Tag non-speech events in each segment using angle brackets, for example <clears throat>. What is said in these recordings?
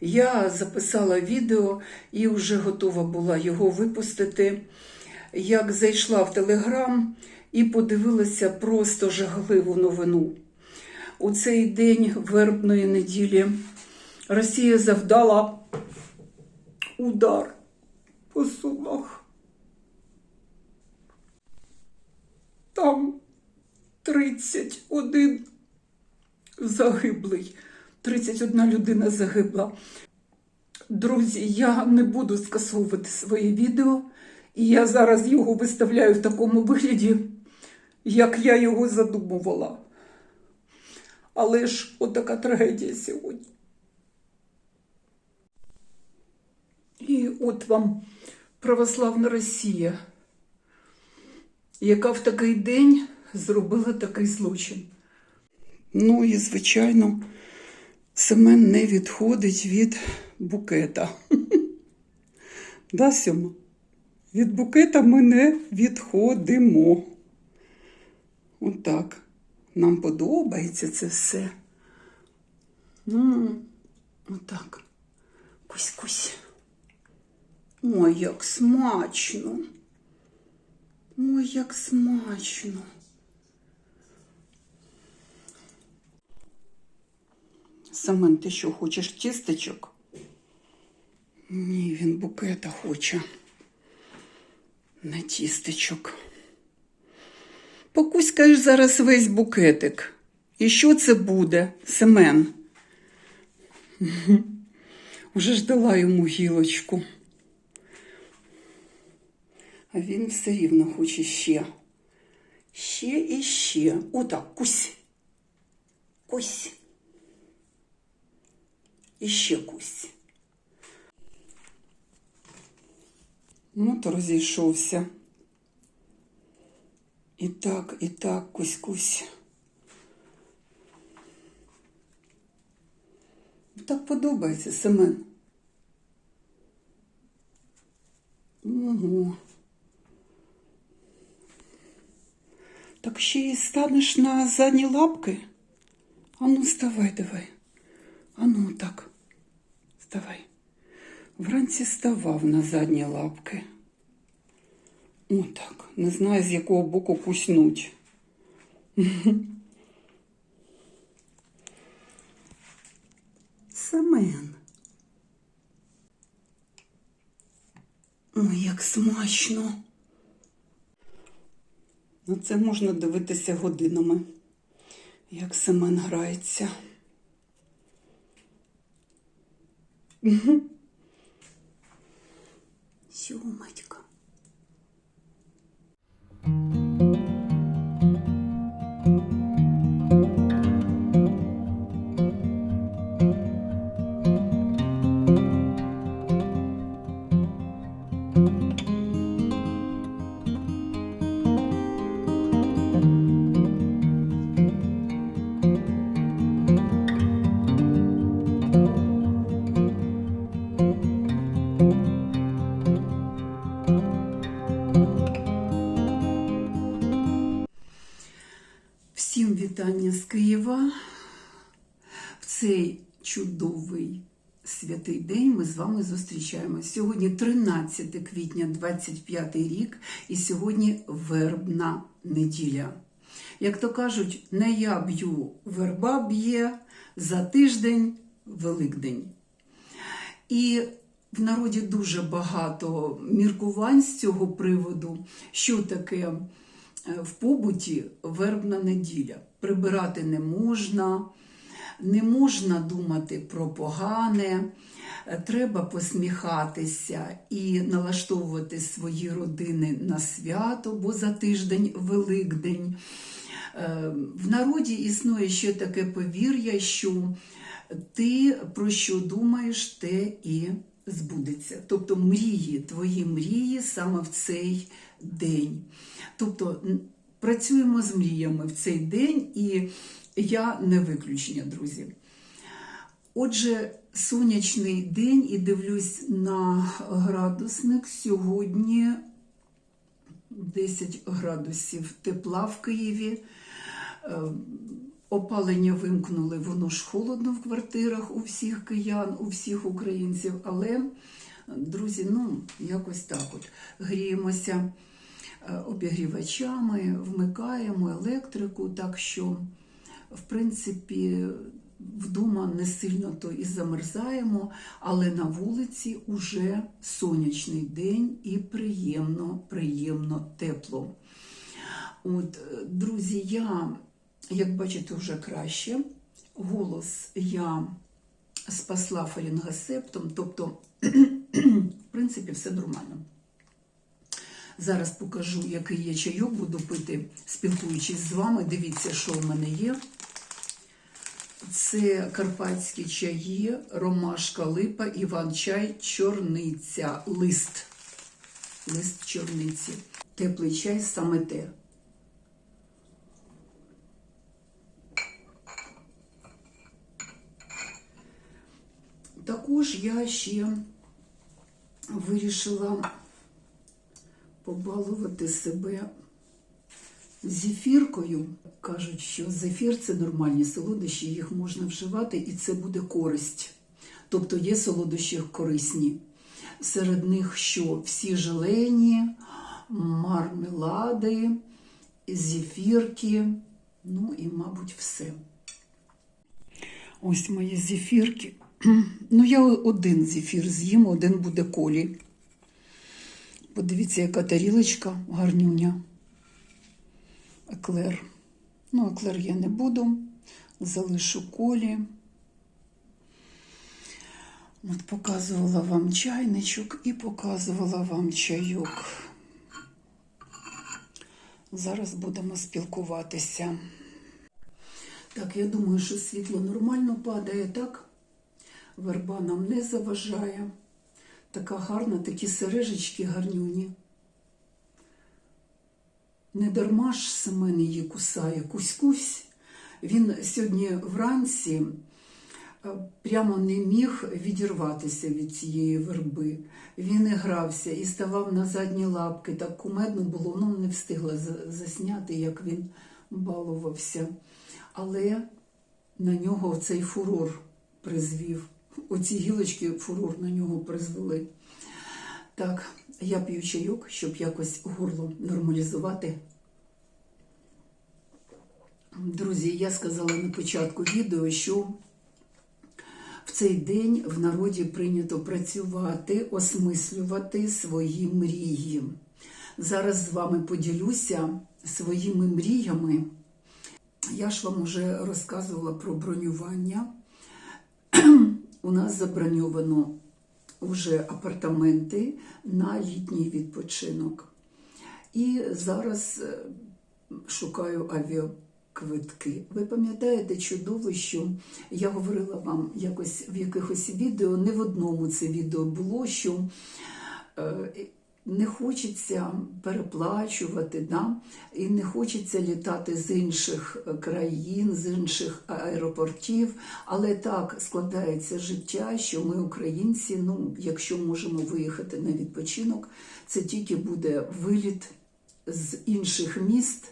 Я записала відео і вже готова була його випустити. Як зайшла в Телеграм і подивилася просто жахливу новину. У цей день вербної неділі Росія завдала удар по сумах. Там 31 загиблий. 31 людина загибла. Друзі, я не буду скасовувати своє відео, і я зараз його виставляю в такому вигляді, як я його задумувала. Але ж отака трагедія сьогодні. І от вам православна Росія, яка в такий день зробила такий злочин. Ну і, звичайно, Семен не відходить від букета. Да, Сьома? Від букета ми не відходимо. Отак. Нам подобається це все. Ну, отак. Кусь-кусь. Ой, як смачно. Ой, як смачно. Семен, ти що, хочеш тістечок? Ні, він букета хоче. Не тістечок. Покуськаєш зараз весь букетик. І що це буде, Семен? Уже ж дала йому гілочку. А він все рівно хоче ще. Ще і ще. Отак, кусь. Кусь. І ще кусь. Ну, то розійшовся. І так, і так, кусь-кусь. Так подобається, Семен. Ого. Так ще й станеш на задні лапки? Ану, вставай, давай. Ану, так. Вставай. Вранці ставав на задні лапки. Отак. Не знаю, з якого боку куснуть. Семен. Ой, як смачно. На це можна дивитися годинами, як Семен грається. Сьомочка. Всім вітання з Києва. В цей чудовий святий день ми з вами зустрічаємося. Сьогодні 13 квітня 25 рік, і сьогодні вербна неділя. Як то кажуть, не я б'ю, верба б'є за тиждень Великдень. І в народі дуже багато міркувань з цього приводу, що таке в побуті вербна неділя. Прибирати не можна, не можна думати про погане, треба посміхатися і налаштовувати свої родини на свято, бо за тиждень Великдень. Е, В народі існує ще таке повір'я, що ти про що думаєш, те і збудеться. Тобто мрії, твої мрії саме в цей день. Тобто працюємо з мріями в цей день, і я не виключення, друзі. Отже, сонячний день і дивлюсь на градусник сьогодні 10 градусів тепла в Києві. Опалення вимкнули, воно ж холодно в квартирах у всіх киян, у всіх українців. Але, друзі, ну, якось так от. Гріємося е, обігрівачами, вмикаємо електрику, так що, в принципі, вдома не сильно то і замерзаємо, але на вулиці уже сонячний день і приємно, приємно тепло. От, е, друзі, я, як бачите, вже краще. Голос я спасла фарінгосептом, тобто, в принципі, все нормально. Зараз покажу, який я чайок буду пити, спілкуючись з вами. Дивіться, що в мене є. Це карпатські чаї, ромашка, липа, іван-чай, чорниця, лист. Лист чорниці. Теплий чай саме те. Також я ще вирішила побалувати себе зефіркою. Кажуть, що зефір це нормальні солодощі, їх можна вживати, і це буде користь. Тобто є солодощі корисні. Серед них що всі желені, мармелади, зефірки, ну і, мабуть, все. Ось мої зефірки. <clears throat> Ну, я один зефір з'їм, один буде колі. Подивіться, яка тарілочка гарнюня. Еклер. Ну, еклер я не буду. Залишу колі. От показувала вам чайничок і показувала вам чайок. Зараз будемо спілкуватися. Так, я думаю, що світло нормально падає, так? Верба нам не заважає. Така гарна, такі сережечки гарнюні. Не дарма ж Семен її кусає, кусь-кусь. Він сьогодні вранці е, прямо не міг відірватися від цієї верби. Він і грався і ставав на задні лапки. Так кумедно було, ну не встигла засняти, як він балувався. Але на нього цей фурор призвів. Оці гілочки фурор на нього призвели. Так, я п'ю чайок, щоб якось горло нормалізувати. Друзі, я сказала на початку відео, що в цей день в народі прийнято працювати, осмислювати свої мрії. Зараз з вами поділюся своїми мріями. Я ж вам вже розказувала про бронювання. У нас заброньовано вже апартаменти на літній відпочинок. І зараз е, шукаю авіаквитки. Ви пам'ятаєте чудово, що я говорила вам якось в якихось відео, не в одному це відео було, що е, не хочеться переплачувати, да? і не хочеться літати з інших е, країн, з інших аеропортів. Але так складається життя, що ми, українці, ну, якщо можемо виїхати на відпочинок, це тільки буде виліт з інших міст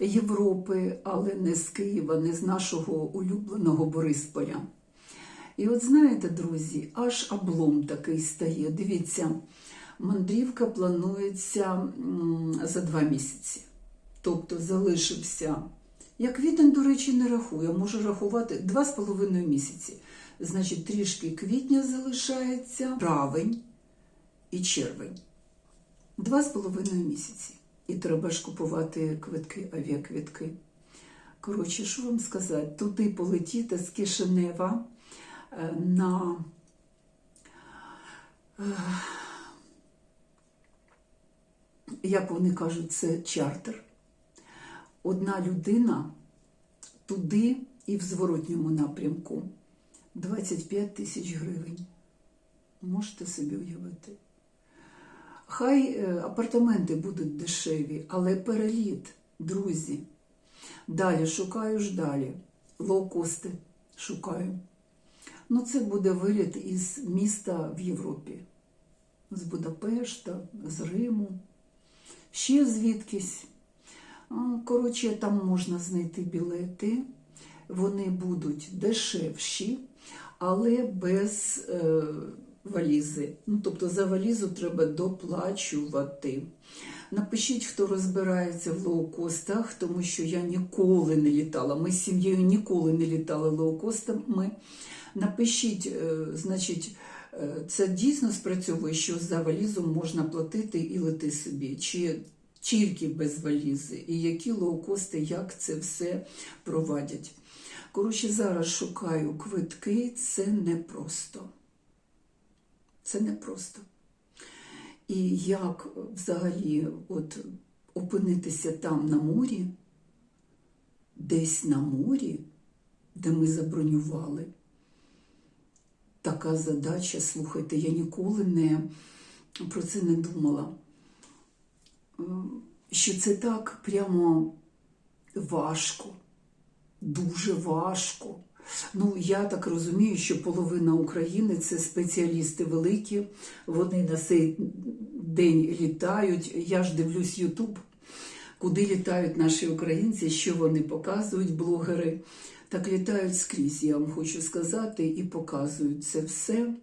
Європи, але не з Києва, не з нашого улюбленого Борисполя. І от знаєте, друзі, аж облом такий стає. Дивіться, мандрівка планується за два місяці. Тобто залишився. Я квітень, до речі, не рахую, можу рахувати два з половиною місяці. Значить, трішки квітня залишається, травень і червень. Два з половиною місяці. І треба ж купувати квитки, авіаквитки. Коротше, що вам сказати? Туди полетіти з Кишинева е, на е, як вони кажуть, це чартер. Одна людина туди і в зворотньому напрямку 25 тисяч гривень. Можете собі уявити. Хай е, апартаменти будуть дешеві, але переліт, друзі. Далі шукаю ж далі. Лоукости шукаю. Ну, це буде виліт із міста в Європі. З Будапешта, з Риму, ще звідкись. Коротше, там можна знайти білети вони будуть дешевші, але без е, валізи. Ну, тобто за валізу треба доплачувати. Напишіть, хто розбирається в лоукостах, тому що я ніколи не літала. Ми з сім'єю ніколи не літали лоукостами. Напишіть, е, значить, це дійсно спрацьовує, що за валізу можна платити і лети собі, чи тільки без валізи, і які лоукости, як це все проводять. Коротше, зараз шукаю квитки, це непросто. Це непросто. І як взагалі от, опинитися там на морі, десь на морі, де ми забронювали. Така задача, слухайте, я ніколи не про це не думала. Що це так прямо важко, дуже важко. Ну, я так розумію, що половина України це спеціалісти великі, вони на цей день літають. Я ж дивлюсь Ютуб, куди літають наші українці, що вони показують, блогери. Так літають скрізь, я вам хочу сказати, і показують це все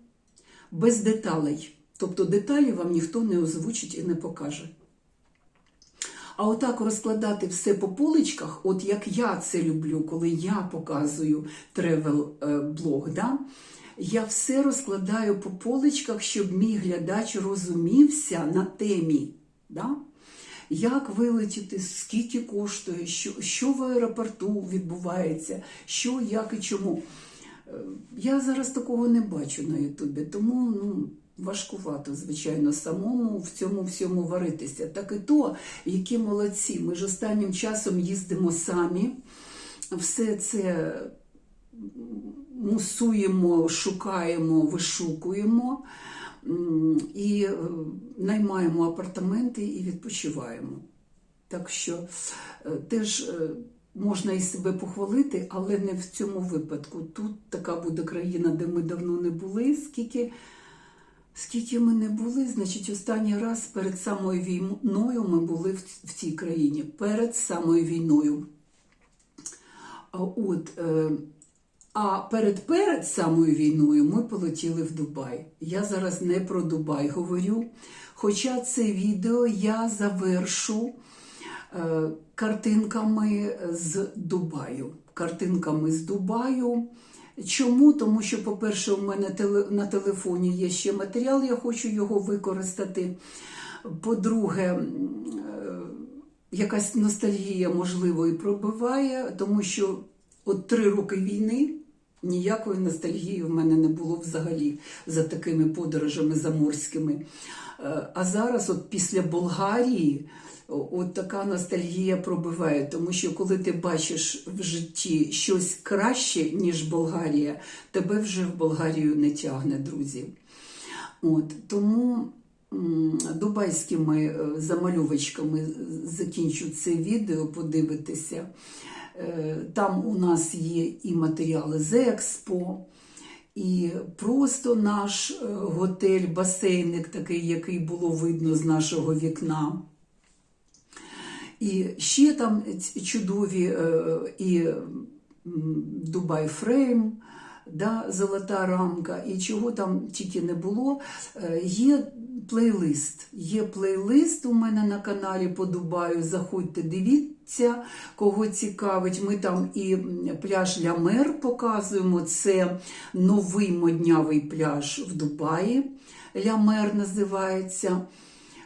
без деталей. Тобто деталі вам ніхто не озвучить і не покаже. А отак розкладати все по поличках, от як я це люблю, коли я показую тревел-блог, да? я все розкладаю по поличках, щоб мій глядач розумівся на темі. Да? Як вилетіти, скільки коштує, що, що в аеропорту відбувається, що, як і чому. Е, Я зараз такого не бачу на Ютубі, тому ну, важкувато, звичайно, самому в цьому всьому варитися. Так і то, які молодці. Ми ж останнім часом їздимо самі, все це мусуємо, шукаємо, вишукуємо і е, наймаємо апартаменти і відпочиваємо. Так що е, теж е, можна і себе похвалити, але не в цьому випадку. Тут така буде країна, де ми давно не були. Скільки, скільки ми не були, значить, останній раз перед самою війною ми були в, цій країні. Перед самою війною. От, а перед перед самою війною ми полетіли в Дубай. Я зараз не про Дубай говорю. Хоча це відео я завершу е, картинками з Дубаю. Картинками з Дубаю. Чому? Тому що, по-перше, у мене на телефоні є ще матеріал, я хочу його використати. По-друге, е, якась ностальгія, можливо, і пробиває, тому що от три роки війни ніякої ностальгії в мене не було взагалі за такими подорожами заморськими. Е, А зараз, от після Болгарії, от така ностальгія пробиває, тому що коли ти бачиш в житті щось краще, ніж Болгарія, тебе вже в Болгарію не тягне, друзі. От, тому дубайськими е, замальовочками закінчу це відео, подивитися. Е, Там у нас є і матеріали з експо, і просто наш е, готель, басейник, такий, який було видно з нашого вікна. І ще там чудові е, і Дубай Фрейм, да, золота рамка, і чого там тільки не було. Є плейлист. Є плейлист у мене на каналі по Дубаю. Заходьте, дивіться, кого цікавить. Ми там і пляж Лямер показуємо. Це новий моднявий пляж в Дубаї. Лямер називається.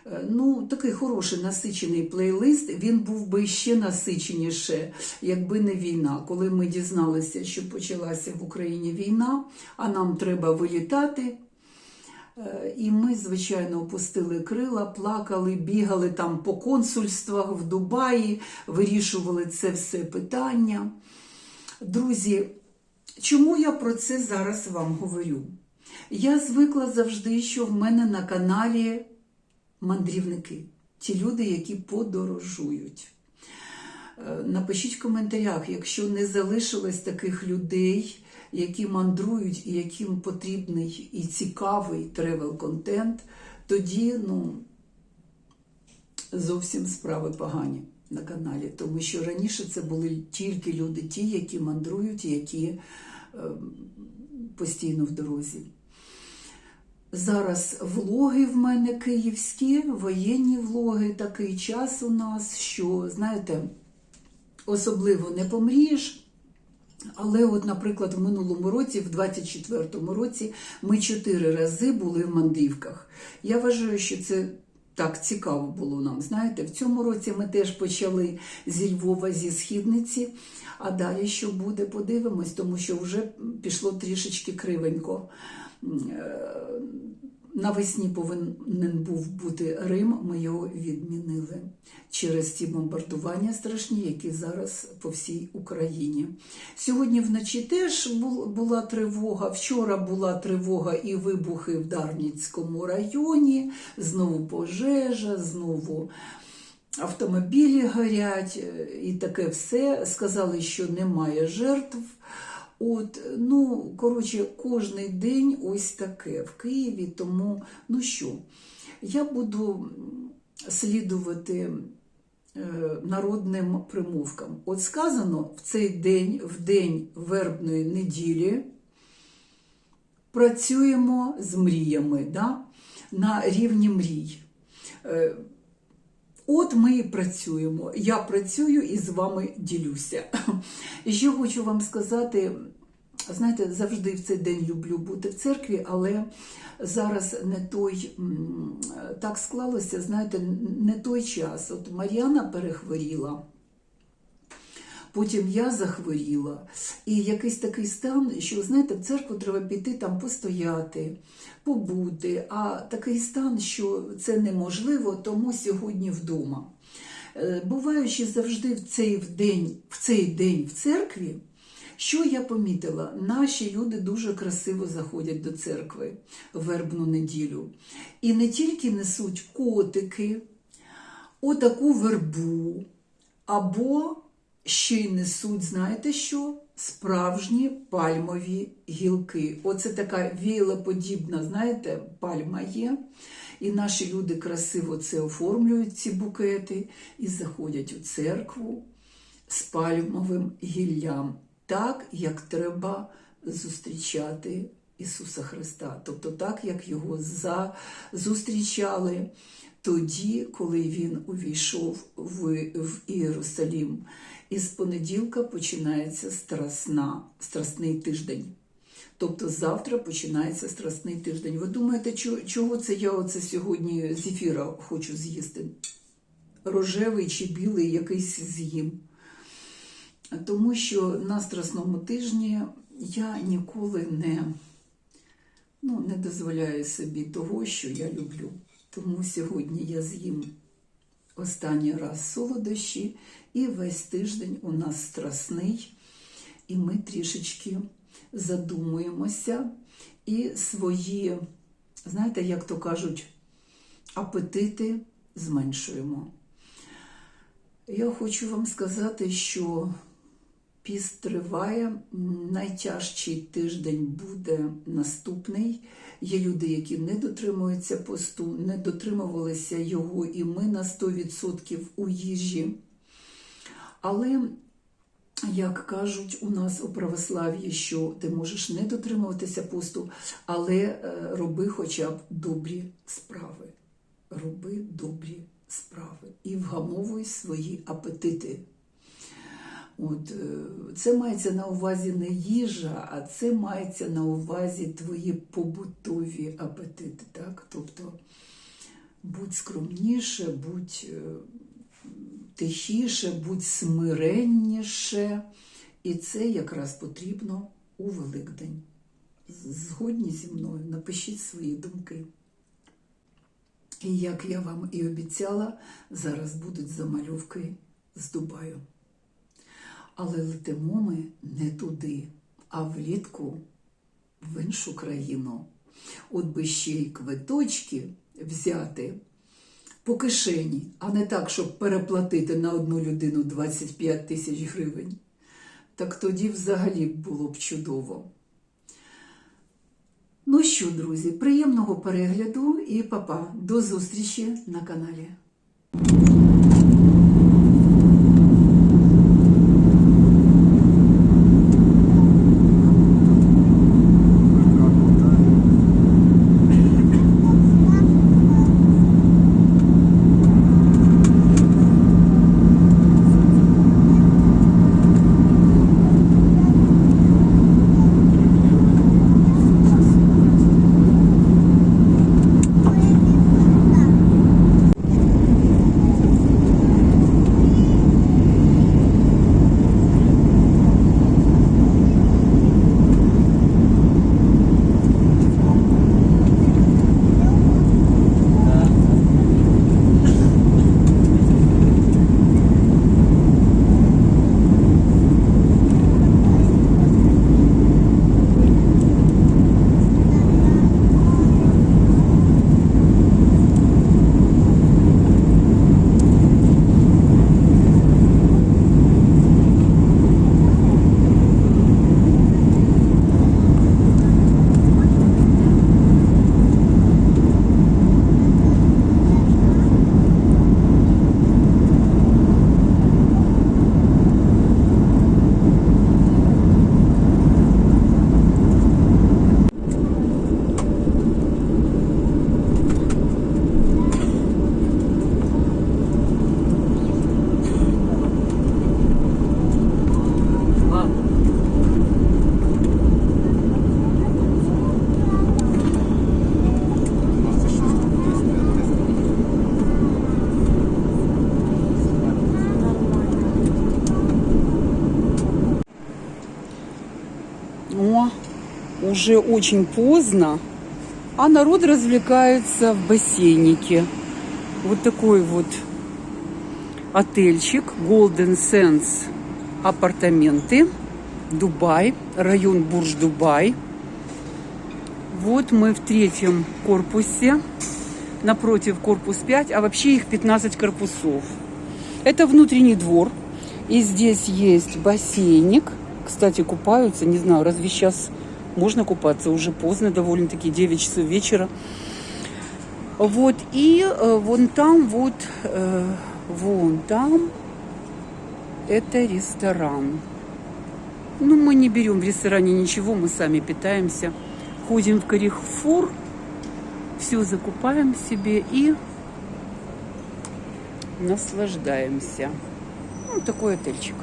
Е, Ну, такий хороший насичений плейлист. Він був би ще насиченіше, якби не війна. Коли ми дізналися, що почалася в Україні війна, а нам треба вилітати. Е, І ми, звичайно, опустили крила, плакали, бігали там по консульствах в Дубаї, вирішували це все питання. Друзі, чому я про це зараз вам говорю? Я звикла завжди, що в мене на каналі мандрівники, ті люди, які подорожують. Е, Напишіть в коментарях, якщо не залишилось таких людей, які мандрують і яким потрібний і цікавий тревел-контент, тоді ну, зовсім справи погані. на каналі, тому що раніше це були тільки люди, ті, які мандрують, які е, постійно в дорозі. Зараз влоги в мене київські, воєнні влоги, такий час у нас, що, знаєте, особливо не помрієш. Але, от, наприклад, в минулому році, в 24-му році, ми чотири рази були в мандрівках. Я вважаю, що це так цікаво було нам. Знаєте, в цьому році ми теж почали зі Львова, зі східниці. А далі що буде, подивимось, тому що вже пішло трішечки кривенько. Навесні повинен був бути Рим, ми його відмінили через ті бомбардування страшні, які зараз по всій Україні. Сьогодні вночі теж була тривога. Вчора була тривога і вибухи в Дарницькому районі, знову пожежа, знову автомобілі горять е, і таке все. Сказали, що немає жертв. От, ну, коротше, кожний день ось таке в Києві. Тому, ну що, я буду слідувати е, народним примовкам. От сказано в цей день, в день вербної неділі, працюємо з мріями да? на рівні мрій. От ми і працюємо. Я працюю і з вами ділюся. І що хочу вам сказати, знаєте, завжди в цей день люблю бути в церкві, але зараз не той так склалося, знаєте, не той час. От Мар'яна перехворіла. Потім я захворіла, і якийсь такий стан, що знаєте, в церкву треба піти там постояти, побути. А такий стан, що це неможливо, тому сьогодні вдома. Е, Буваючи завжди в цей день, в цей день в церкві, що я помітила? Наші люди дуже красиво заходять до церкви в вербну неділю. І не тільки несуть котики, отаку вербу, або ще й несуть, знаєте що? Справжні пальмові гілки. Оце така віялоподібна, знаєте, пальма є. І наші люди красиво це оформлюють, ці букети, і заходять у церкву з пальмовим гіллям, так, як треба зустрічати Ісуса Христа. Тобто так, як його за... зустрічали тоді, коли він увійшов в, в Ієрусалім. І з понеділка починається страсна, страсний тиждень. Тобто завтра починається страсний тиждень. Ви думаєте, чого це я оце сьогодні з ефіра хочу з'їсти? Рожевий чи білий якийсь з'їм. Тому що на страсному тижні я ніколи не, ну, не дозволяю собі того, що я люблю. Тому сьогодні я з'їм останній раз солодощі, і весь тиждень у нас страсний, і ми трішечки задумуємося і свої, знаєте, як то кажуть, апетити зменшуємо. Я хочу вам сказати, що піст триває, найтяжчий тиждень буде наступний. Є люди, які не дотримуються посту, не дотримувалися його, і ми на 100% у їжі. Але, як кажуть у нас у православ'ї, що ти можеш не дотримуватися посту, але е, роби хоча б добрі справи. Роби добрі справи і вгамовуй свої апетити. От, е, це мається на увазі не їжа, а це мається на увазі твої побутові апетити. Так? Тобто будь скромніше, будь е, тихіше, будь смиренніше. І це якраз потрібно у Великдень. Згодні зі мною, напишіть свої думки. І як я вам і обіцяла, зараз будуть замальовки з Дубаю. Але летимо ми не туди, а влітку в іншу країну. От би ще й квиточки взяти по кишені, а не так, щоб переплатити на одну людину 25 тисяч гривень. Так тоді взагалі було б чудово. Ну що, друзі, приємного перегляду і папа. До зустрічі на каналі. Уже очень поздно, а народ развлекается в бассейнике. Вот такой вот отельчик Golden Sands апартаменты. Дубай, район Бурж-Дубай. Вот мы в третьем корпусе, напротив корпус 5, а вообще их 15 корпусов. Это внутренний двор, и здесь есть бассейник. Кстати, купаются, не знаю, разве сейчас можно купаться? Уже поздно довольно-таки, 9 часов вечера. Вот, и э, вон там вот, э, вон там, это ресторан. Ну, мы не берем в ресторане ничего, мы сами питаемся. Ходим в Карифур, все закупаем себе и наслаждаемся. Ну, такой отельчик.